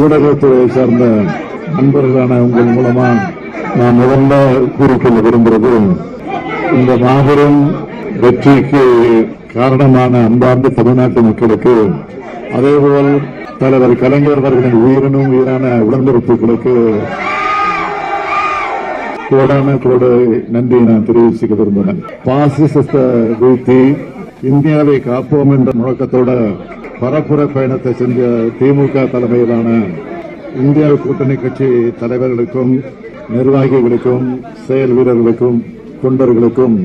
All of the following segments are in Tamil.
ஊடகத்துறையை சார்ந்த நண்பர்களான உங்கள் மூலமா நான் முதல்ல கூறிக்கொள்ள விரும்புகிறது இந்த மாபெரும் வெற்றிக்கு காரணமான அன்பார்ந்த தமிழ்நாட்டு மக்களுக்கு அதேபோல் தலைவர் கலைஞர் அவர்களின் உயிரினும் உயிரான உடன்பிறப்புகளுக்கு கோடான கோடு நன்றி நான் தெரிவிச்சுக்க விரும்புகிறேன். பாசிசத்தை வீழ்த்தி இந்தியாவை காப்போம் என்ற முழக்கத்தோட பரப்புர பயணத்தை செஞ்ச திமுக தலைமையிலான இந்தியா கூட்டணி கட்சி தலைவர்களுக்கும் நிர்வாகிகளுக்கும் செயல் வீரர்களுக்கும் தொண்டர்களுக்கும்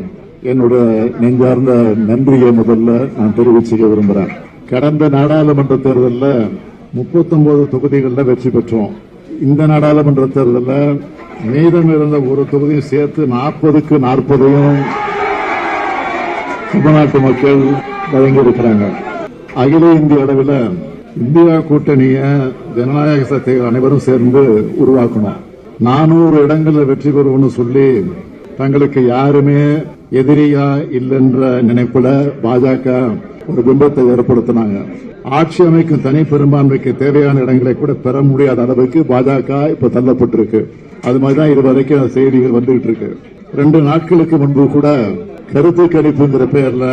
என்னுடைய நெஞ்சார்ந்த நன்றியை முதல்ல நான் தெரிவிச்சுக்க விரும்புகிறேன் கடந்த நாடாளுமன்ற தேர்தலில் 39 தொகுதிகளில் வெற்றி பெற்றோம். இந்த நாடாளுமன்ற தேர்தலில் மீதம் இருந்த ஒரு தொகுதியும் சேர்த்து நாற்பதுக்கு நாற்பதையும் தமிழ்நாட்டு மக்கள் வழங்கியிருக்கிறாங்க. அகில இந்திய அளவில் இந்தியா கூட்டணியை ஜனநாயக சக்திகள் அனைவரும் சேர்ந்து உருவாக்கணும். நானூறு இடங்களில் வெற்றி பெறுவோம்னு சொல்லி தங்களுக்கு யாருமே எதிரியா இல்லைன்ற நினைப்புல பாஜக ஒரு பிம்பத்தை ஏற்படுத்தினாங்க. ஆட்சி அமைக்கும் தனி பெரும்பான்மைக்கு தேவையான இடங்களை கூட பெற முடியாத அளவுக்கு பாஜக இப்ப தள்ளப்பட்டிருக்கு. அது மாதிரிதான் இதுவரைக்கும் செய்திகள் வந்துகிட்டு இருக்கு. ரெண்டு நாட்களுக்கு முன்பு கூட கருத்து கணிப்புங்கிற பேர்ல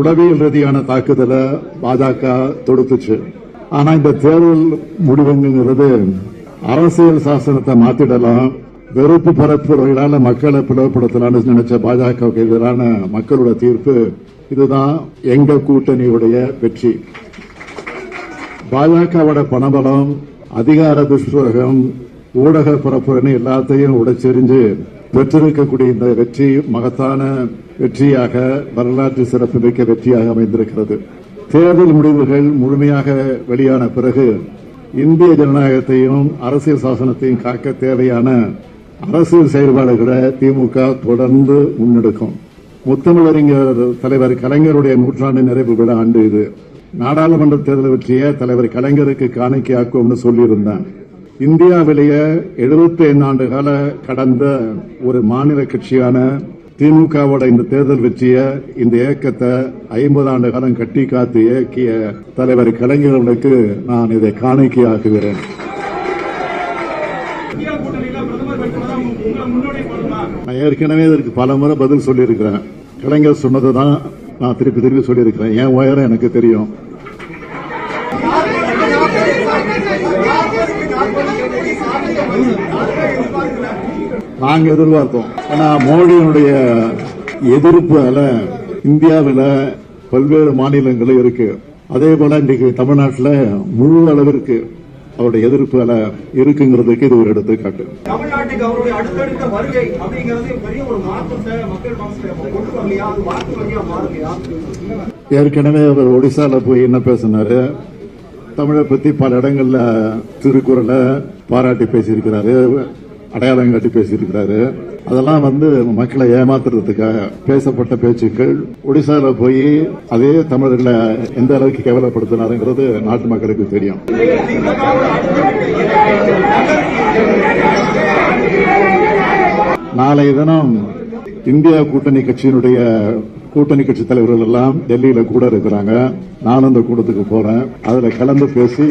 உளவியல் ரீதியான தாக்குதலை பாஜக தொடுத்துச்சு. ஆனா இந்த தேர்தல் முடிவுங்கிறது அரசியல் சாசனத்தை மாத்திடலாம் வெறுப்பு பரப்புரைகளால மக்களை பிளவுபடுத்தலாம்னு நினைச்ச பாஜகவுக்கு எதிரான மக்களோட தீர்ப்பு இதுதான் எங்க கூட்டணியுடைய வெற்றி. பாஜகவோட பணபலம் அதிகார துஷ்பிரகம் ஊடக பரப்புரைன்னு எல்லாத்தையும் உடைச்செறிஞ்சு பெற்றிருக்கக்கூடிய இந்த வெற்றி மகத்தான வெற்றியாக வரலாற்று சிறப்புமிக்க வெற்றியாக அமைந்திருக்கிறது. தேர்தல் முடிவுகள் முழுமையாக வெளியான பிறகு இந்திய ஜனநாயகத்தையும் அரசியல் சாசனத்தையும் காக்க தேவையான அரசியல் செயல்பாடுகளை திமுக தொடர்ந்து முன்னெடுக்கும். முத்தமிழறிஞர் தலைவர் கலைஞருடைய நூற்றாண்டு நிறைவு விழா ஆண்டு இது. நாடாளுமன்ற தேர்தல் வெற்றிய தலைவர் கலைஞருக்கு காணிக்கையாக்கும்னு சொல்லியிருந்தான் இந்தியாவிலேயே 75 ஆண்டு கால கடந்த ஒரு மாநில கட்சியான திமுகவோட இந்த தேர்தல் வெற்றிய இந்த இயக்கத்தை ஐம்பது ஆண்டு காலம் கட்டி காத்து இயக்கிய தலைவர் கலைஞர்களுக்கு நான் இதை காணிக்கையாக்குகிறேன். நான் ஏற்கனவே இதற்கு பல முறை பதில் சொல்லியிருக்கிறேன். கலைஞர் சொன்னதை தான் நான் திருப்பி திருப்பி சொல்லியிருக்கிறேன். என் உயரம் எனக்கு தெரியும். நாங்க எதிர்பார்த்தோம். ஆனா மோடியினுடைய எதிர்ப்பு அல இந்தியாவில் பல்வேறு மாநிலங்களும் இருக்கு. அதே போல இன்றைக்கு தமிழ்நாட்டில் முழு அளவிற்கு அவருடைய எதிர்ப்பு அல இருக்குங்கிறதுக்கு இது ஒரு எடுத்துக்காட்டு. தமிழ்நாட்டுக்கு அவருடைய அடுத்தடுத்த வருகை அப்படிங்கிறது பெரிய ஒரு மாற்றத்தை மக்கள் மனசுல கொண்டு வரலையா? அது வாக்கு வழியா மாறலையா? ஏற்கனவே அவர் ஒடிசால போய் என்ன பேசினாரு? தமிழை பத்தி பல இடங்கள்ல திருக்குறளை பாராட்டி பேசியிருக்கிறாரு. அடையாளம் காட்டி பேசியிருக்கிறாரு. அதெல்லாம் வந்து மக்களை ஏமாத்துறதுக்காக பேசப்பட்ட பேச்சுக்கள். ஒடிசால போய் அதே தமிழர்களை எந்த அளவுக்கு கேவலப்படுத்தினாருங்கிறது நாட்டு மக்களுக்கு தெரியும். நாளைய தினம் இந்தியா கூட்டணி கட்சியினுடைய கூட்டணி கட்சி தலைவர்கள் எல்லாம் டெல்லியில கூட இருக்கிறாங்க. நானும் அந்த கூட்டத்துக்கு போறேன். அதுல கலந்து பேசி